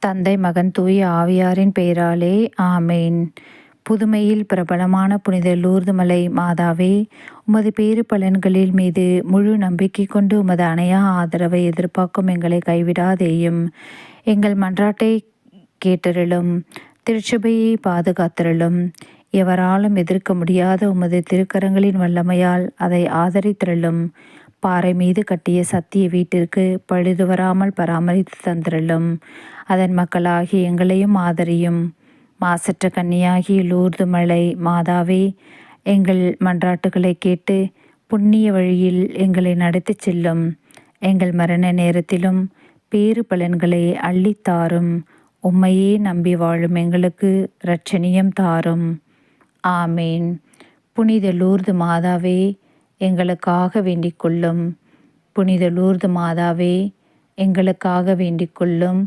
தந்தை மகன் தூய ஆவியாரின் பெயராலே ஆமேன். புதுமையில் பிரபலமான புனித லூர்துமலை மாதாவே உமது பேறு பலன்களில் மீது முழு நம்பிக்கை கொண்டு உமது அணையா ஆதரவை எதிர்பார்க்கும் எங்களை கைவிடாதேயும். எங்கள் மன்றாட்டை கேட்டருளும் திருச்சபையை பாதுகாத்திரளும். எவராலும் எதிர்க்க முடியாத உமது திருக்கரங்களின் வல்லமையால் அதை ஆதரித்திரளும். பாறை மீது கட்டிய சத்திய வீட்டிற்கு பழுது வராமல் பராமரித்து தந்திரலும். அதன் மக்களாகி எங்களையும் ஆதரியும். மாசற்ற கன்னியாகி லூர்து மலை மாதாவே எங்கள் மன்றாட்டுகளை கேட்டு புண்ணிய வழியில் எங்களை நடத்தி செல்லும். எங்கள் மரண நேரத்திலும் பேறு பலன்களை அள்ளித்தாரும் உம்மையே நம்பி வாழும் எங்களுக்கு இரட்சணியம் தாரும். ஆமேன். புனித லூர்து மாதாவே எங்களுக்காக வேண்டிக் கொள்ளும். புனித லூர்து மாதாவே எங்களுக்காக வேண்டிக் கொள்ளும்.